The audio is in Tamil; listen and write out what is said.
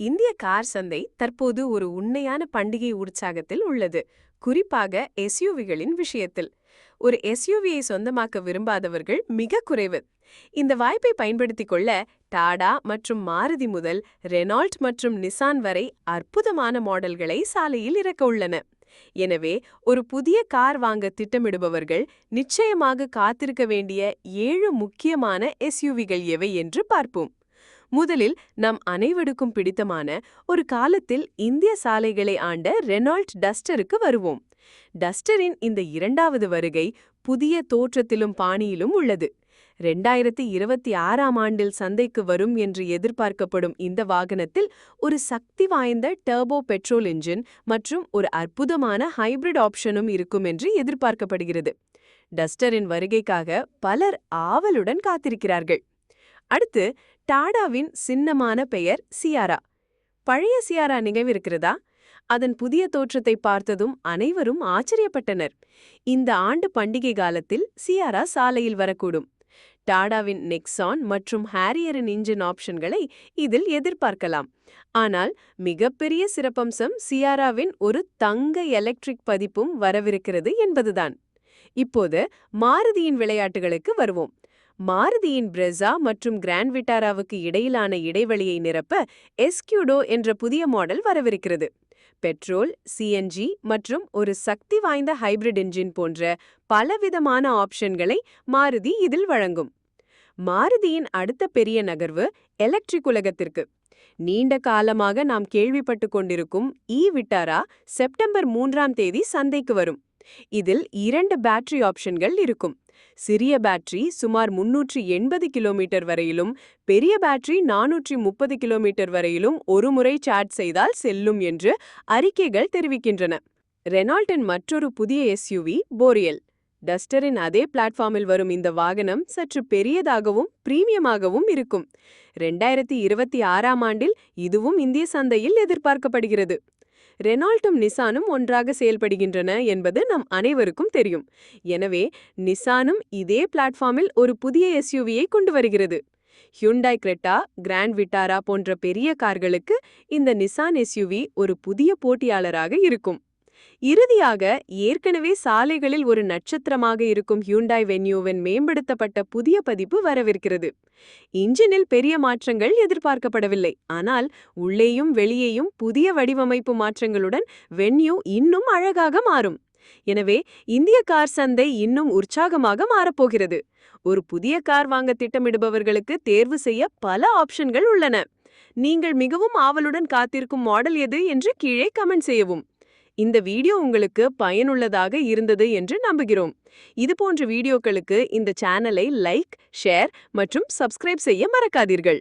இந்திய கார் சந்தை தற்போது ஒரு உண்மையான பண்டிகை உற்சாகத்தில் உள்ளது குறிப்பாக எஸ்யூவிகளின் விஷயத்தில். ஒரு எஸ்யூவியை சொந்தமாக்க விரும்பாதவர்கள் மிக குறைவு. இந்த வாய்ப்பை பயன்படுத்திக் கொள்ள டாடா மற்றும் மாருதி முதல் ரெனால்ட் மற்றும் நிசான் வரை அற்புதமான மாடல்களை சாலையில் இறக்க உள்ளன. எனவே ஒரு புதிய கார் வாங்க திட்டமிடுபவர்கள் நிச்சயமாக காத்திருக்க வேண்டிய ஏழு முக்கியமான எஸ்யூவிகள் எவை என்று பார்ப்போம். முதலில் நம் அனைவருக்கும் பிடித்தமான ஒரு காலத்தில் இந்திய சாலைகளை ஆண்ட ரெனால்ட் டஸ்டருக்கு வருவோம். டஸ்டரின் இந்த இரண்டாவது வருகை புதிய தோற்றத்திலும் பாணியிலும் உள்ளது. ரெண்டாயிரத்தி இருபத்தி ஆறாம் ஆண்டில் சந்தைக்கு வரும் என்று எதிர்பார்க்கப்படும் இந்த வாகனத்தில் ஒரு சக்தி வாய்ந்த டர்போ பெட்ரோல் இன்ஜின் மற்றும் ஒரு அற்புதமான ஹைபிரிட் ஆப்ஷனும் இருக்கும் என்று எதிர்பார்க்கப்படுகிறது. டஸ்டரின் வருகைக்காக பலர் ஆவலுடன் காத்திருக்கிறார்கள். அடுத்து டாடாவின் சின்னமான பெயர் சியாரா. பழைய சியாரா நினைவிருக்கிறதா அதன் புதிய தோற்றத்தை பார்த்ததும் அனைவரும் ஆச்சரியப்பட்டனர். இந்த ஆண்டு பண்டிகை காலத்தில் சியாரா சாலையில் வரக்கூடும். டாடாவின் நெக்ஸான் மற்றும் ஹாரியரின் இன்ஜின் ஆப்ஷன்களை இதில் எதிர்பார்க்கலாம். ஆனால் மிகப்பெரிய சிறப்பம்சம் சியாராவின் ஒரு தங்க எலக்ட்ரிக் பதிப்பும் வரவிருக்கிறது என்பதுதான். இப்போது மாருதியின் விளையாட்டுகளுக்கு வருவோம். மாருதியின் பிரெசா மற்றும் கிராண்ட் விட்டாராவுக்கு இடையிலான இடைவெளியை நிரப்ப எஸ்கியூடோ என்ற புதிய மாடல் வரவிருக்கிறது. பெட்ரோல் சிஎன்ஜி மற்றும் ஒரு சக்தி வாய்ந்த ஹைபிரிட் என்ஜின் போன்ற பலவிதமான ஆப்ஷன்களை மாருதி இதில் வழங்கும். மாருதியின் அடுத்த பெரிய நகர்வு எலக்ட்ரிக் உலகத்திற்கு. நீண்ட காலமாக நாம் கேள்விப்பட்டு கொண்டிருக்கும் இ விட்டாரா செப்டம்பர் மூன்றாம் தேதி சந்தைக்கு வரும். இதில் இரண்டு பேட்டரி ஆப்ஷன்கள் இருக்கும். சிறிய பேட்டரி சுமார் முன்னூற்றி எண்பது கிலோமீட்டர் வரையிலும் பெரிய பேட்டரி நானூற்றி முப்பது கிலோமீட்டர் வரையிலும் ஒருமுறை சார்ஜ் செய்தால் செல்லும் என்று அறிக்கைகள் தெரிவிக்கின்றன. ரெனால்டின் மற்றொரு புதிய எஸ்யூவி போரியல் டஸ்டரின் அதே பிளாட்ஃபார்மில் வரும் இந்த வாகனம் சற்று பெரியதாகவும் பிரீமியமாகவும் இருக்கும். ரெண்டாயிரத்தி இருபத்தி ஆறாம் ஆண்டில் இதுவும் இந்திய சந்தையில் எதிர்பார்க்கப்படுகிறது. ரெனால்ட்டும் நிசானும் ஒன்றாக செயல்படுகின்றன என்பது நம் அனைவருக்கும் தெரியும். எனவே நிசானும் இதே பிளாட்ஃபார்மில் ஒரு புதிய எஸ்யூவியை கொண்டு வருகிறது. ஹியுண்டாய் கிரெட்டா கிராண்ட் விட்டாரா போன்ற பெரிய கார்களுக்கு இந்த நிசான் எஸ்யூவி ஒரு புதிய போட்டியாளராக இருக்கும். இறுதியாக ஏற்கனவே சாலைகளில் ஒரு நட்சத்திரமாக இருக்கும் ஹியூண்டாய் வென்யூவின் மேம்படுத்தப்பட்ட புதிய பதிப்பு வரவிருக்கிறது. இன்ஜினில் பெரிய மாற்றங்கள் எதிர்பார்க்கப்படவில்லை. ஆனால் உள்ளேயும் வெளியேயும் புதிய வடிவமைப்பு மாற்றங்களுடன் வென்யூ இன்னும் அழகாக மாறும். எனவே இந்திய கார் சந்தை இன்னும் உற்சாகமாக மாறப்போகிறது. ஒரு புதிய கார் வாங்க திட்டமிடுபவர்களுக்கு தேர்வு செய்ய பல ஆப்ஷன்கள் உள்ளன. நீங்கள் மிகவும் ஆவலுடன் காத்திருக்கும் மாடல் எது என்று கீழே கமெண்ட் செய்யவும். இந்த வீடியோ உங்களுக்கு பயனுள்ளதாக இருந்தது என்று நம்புகிறோம். இது போன்ற வீடியோக்களுக்கு இந்த சேனலை லைக் ஷேர் மற்றும் சப்ஸ்கிரைப் செய்ய மறக்காதீர்கள்.